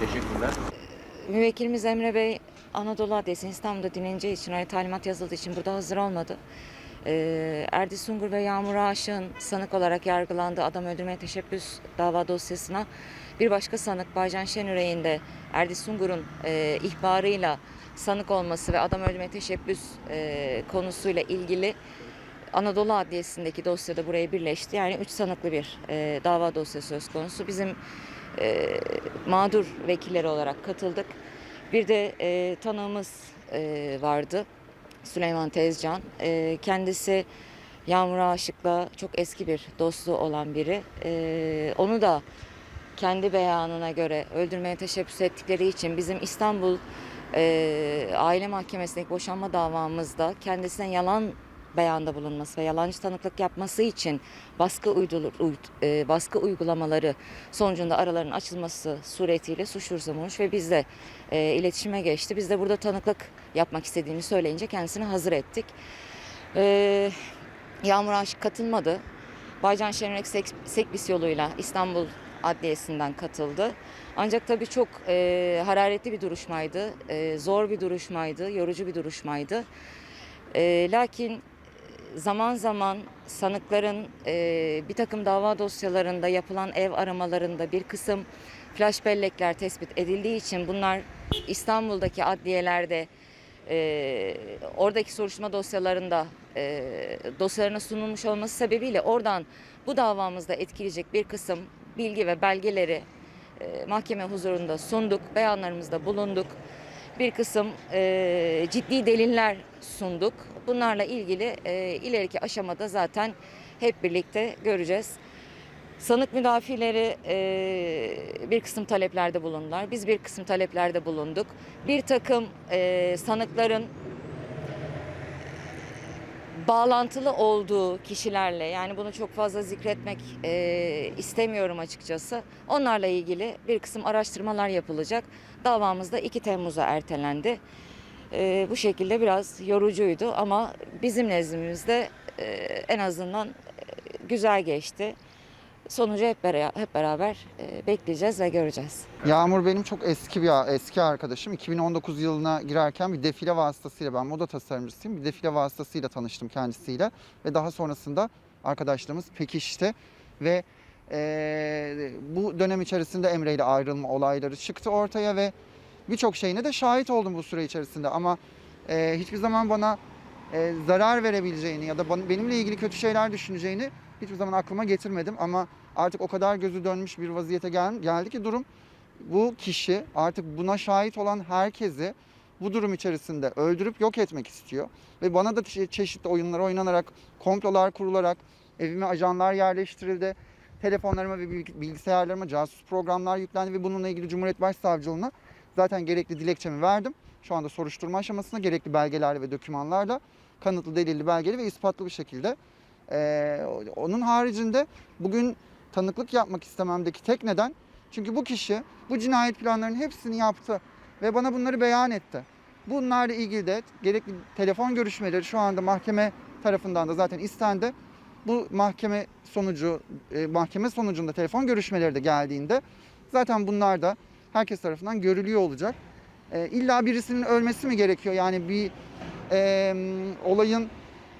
Teşekkürler. Müvekkilimiz Emre Bey Anadolu Adliyesi İstanbul'da dinleneceği için öyle talimat yazıldığı için burada hazır olmadı. Ee, Erdi Sungur ve Yağmur Aşık'ın sanık olarak yargılandığı adam öldürmeye teşebbüs dava dosyasına bir başka sanık Baycan Şenüre'nin de Erdi Sungur'un e, ihbarıyla sanık olması ve adam öldürmeye teşebbüs e, konusuyla ilgili Anadolu Adliyesi'ndeki dosyada buraya birleşti. Yani üç sanıklı bir e, dava dosyası söz konusu. Bizim e, mağdur vekilleri olarak katıldık. Bir de e, tanığımız e, vardı. Süleyman Tezcan. E, kendisi Yağmur Aşık'la çok eski bir dostluğu olan biri. E, onu da kendi beyanına göre öldürmeye teşebbüs ettikleri için bizim İstanbul e, Aile Mahkemesi'ndeki boşanma davamızda kendisine yalan beyanda bulunması ve yalancı tanıklık yapması için baskı uydulur, uyd- e, baskı uygulamaları sonucunda araların açılması suretiyle suç duyurusunda bulunmuş ve biz de e, iletişime geçti. Biz de burada tanıklık yapmak istediğini söyleyince kendisini hazır ettik. E, Yağmur Aşık katılmadı. Baycan Şenrek Sek- Sekbis yoluyla İstanbul Adliyesi'nden katıldı. Ancak tabii çok e, hararetli bir duruşmaydı, e, zor bir duruşmaydı, yorucu bir duruşmaydı. E, lakin zaman zaman sanıkların e, bir takım dava dosyalarında yapılan ev aramalarında bir kısım flash bellekler tespit edildiği için bunlar İstanbul'daki adliyelerde e, oradaki soruşturma dosyalarında e, dosyalarına sunulmuş olması sebebiyle oradan bu davamızda etkileyecek bir kısım bilgi ve belgeleri e, mahkeme huzurunda sunduk, beyanlarımızda bulunduk. Bir kısım e, ciddi deliller sunduk. Bunlarla ilgili e, ileriki aşamada zaten hep birlikte göreceğiz. Sanık müdafileri e, bir kısım taleplerde bulundular. Biz bir kısım taleplerde bulunduk. Bir takım e, sanıkların bağlantılı olduğu kişilerle yani bunu çok fazla zikretmek e, istemiyorum açıkçası. Onlarla ilgili bir kısım araştırmalar yapılacak. Davamız da 2 Temmuz'a ertelendi. E, bu şekilde biraz yorucuydu ama bizim nezdimizde e, en azından e, güzel geçti. Sonucu hep beraber, hep beraber e, bekleyeceğiz ve göreceğiz. Yağmur benim çok eski bir eski arkadaşım. 2019 yılına girerken bir defile vasıtasıyla ben moda tasarımcısıyım. Bir defile vasıtasıyla tanıştım kendisiyle ve daha sonrasında arkadaşlığımız pekişti ve eee, bu dönem içerisinde Emre ile ayrılma olayları çıktı ortaya ve birçok şeyine de şahit oldum bu süre içerisinde ama eee, hiçbir zaman bana eee, zarar verebileceğini ya da benimle ilgili kötü şeyler düşüneceğini hiçbir zaman aklıma getirmedim ama artık o kadar gözü dönmüş bir vaziyete gel- geldi ki durum bu kişi artık buna şahit olan herkesi bu durum içerisinde öldürüp yok etmek istiyor. Ve bana da çe- çeşitli oyunlar oynanarak, komplolar kurularak evime ajanlar yerleştirildi. Telefonlarıma ve bilgi- bilgisayarlarıma casus programlar yüklendi ve bununla ilgili Cumhuriyet Başsavcılığına zaten gerekli dilekçemi verdim. Şu anda soruşturma aşamasında gerekli belgelerle ve dokümanlarla kanıtlı, delilli, belgeli ve ispatlı bir şekilde. Ee, onun haricinde bugün tanıklık yapmak istememdeki tek neden çünkü bu kişi bu cinayet planlarının hepsini yaptı ve bana bunları beyan etti. Bunlarla ilgili de gerekli telefon görüşmeleri şu anda mahkeme tarafından da zaten istendi. Bu mahkeme sonucu e, mahkeme sonucunda telefon görüşmeleri de geldiğinde zaten bunlar da herkes tarafından görülüyor olacak. E, illa birisinin ölmesi mi gerekiyor? Yani bir e, olayın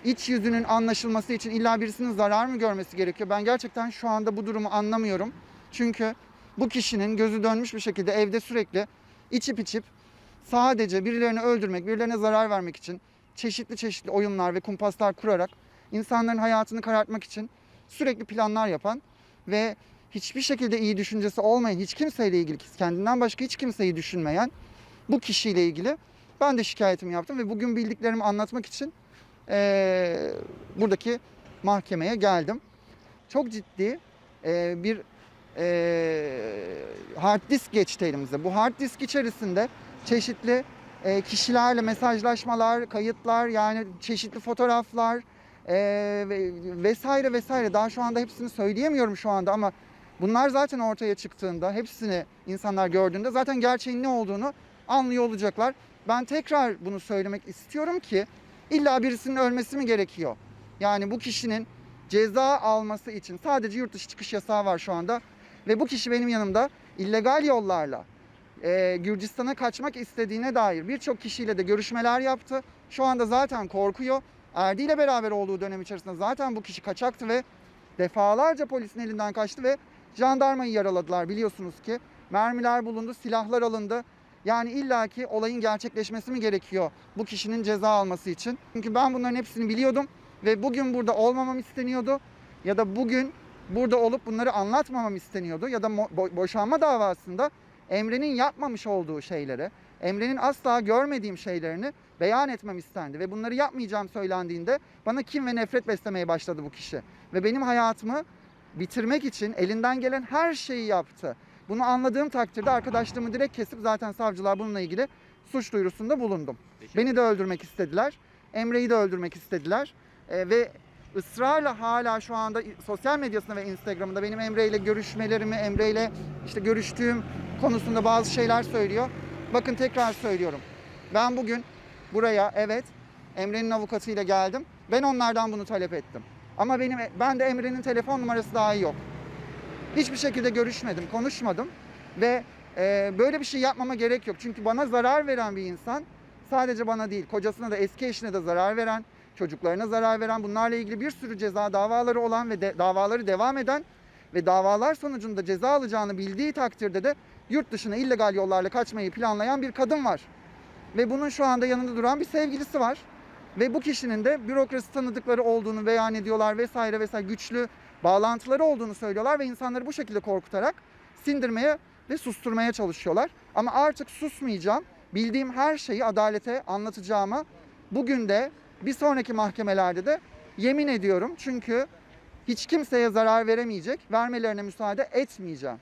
iç yüzünün anlaşılması için illa birisinin zarar mı görmesi gerekiyor? Ben gerçekten şu anda bu durumu anlamıyorum. Çünkü bu kişinin gözü dönmüş bir şekilde evde sürekli içip içip sadece birilerini öldürmek, birilerine zarar vermek için çeşitli çeşitli oyunlar ve kumpaslar kurarak insanların hayatını karartmak için sürekli planlar yapan ve hiçbir şekilde iyi düşüncesi olmayan, hiç kimseyle ilgili, kendinden başka hiç kimseyi düşünmeyen bu kişiyle ilgili ben de şikayetimi yaptım ve bugün bildiklerimi anlatmak için eee, buradaki mahkemeye geldim. Çok ciddi eee, bir eee hard disk geçti elimize. Bu hard disk içerisinde çeşitli eee, kişilerle mesajlaşmalar, kayıtlar yani çeşitli fotoğraflar ve- vesaire vesaire. Daha şu anda hepsini söyleyemiyorum şu anda ama bunlar zaten ortaya çıktığında hepsini insanlar gördüğünde zaten gerçeğin ne olduğunu anlıyor olacaklar. Ben tekrar bunu söylemek istiyorum ki illa birisinin ölmesi mi gerekiyor? Yani bu kişinin ceza alması için sadece yurt dışı çıkış yasağı var şu anda ve bu kişi benim yanımda illegal yollarla e, Gürcistan'a kaçmak istediğine dair birçok kişiyle de görüşmeler yaptı. Şu anda zaten korkuyor. Erdi ile beraber olduğu dönem içerisinde zaten bu kişi kaçaktı ve defalarca polisin elinden kaçtı ve jandarmayı yaraladılar biliyorsunuz ki. Mermiler bulundu, silahlar alındı. Yani illaki olayın gerçekleşmesi mi gerekiyor bu kişinin ceza alması için? Çünkü ben bunların hepsini biliyordum ve bugün burada olmamam isteniyordu ya da bugün burada olup bunları anlatmamam isteniyordu ya da bo- boşanma davasında Emre'nin yapmamış olduğu şeyleri, Emre'nin asla görmediğim şeylerini beyan etmem istendi ve bunları yapmayacağım söylendiğinde bana kim ve nefret beslemeye başladı bu kişi ve benim hayatımı bitirmek için elinden gelen her şeyi yaptı. Bunu anladığım takdirde arkadaşlığımı direkt kesip zaten savcılar bununla ilgili suç duyurusunda bulundum. Beni de öldürmek istediler. Emre'yi de öldürmek istediler. Ee, ve ısrarla hala şu anda sosyal medyasında ve Instagram'da benim Emre ile görüşmelerimi, Emre ile işte görüştüğüm konusunda bazı şeyler söylüyor. Bakın tekrar söylüyorum. Ben bugün buraya evet Emre'nin avukatıyla geldim. Ben onlardan bunu talep ettim. Ama benim ben de Emre'nin telefon numarası dahi yok. Hiçbir şekilde görüşmedim, konuşmadım ve e, böyle bir şey yapmama gerek yok. Çünkü bana zarar veren bir insan sadece bana değil, kocasına da eski eşine de zarar veren, çocuklarına zarar veren, bunlarla ilgili bir sürü ceza davaları olan ve de, davaları devam eden ve davalar sonucunda ceza alacağını bildiği takdirde de yurt dışına illegal yollarla kaçmayı planlayan bir kadın var. Ve bunun şu anda yanında duran bir sevgilisi var. Ve bu kişinin de bürokrasi tanıdıkları olduğunu beyan ediyorlar vesaire vesaire güçlü bağlantıları olduğunu söylüyorlar ve insanları bu şekilde korkutarak sindirmeye ve susturmaya çalışıyorlar. Ama artık susmayacağım. Bildiğim her şeyi adalete anlatacağıma bugün de bir sonraki mahkemelerde de yemin ediyorum. Çünkü hiç kimseye zarar veremeyecek, vermelerine müsaade etmeyeceğim.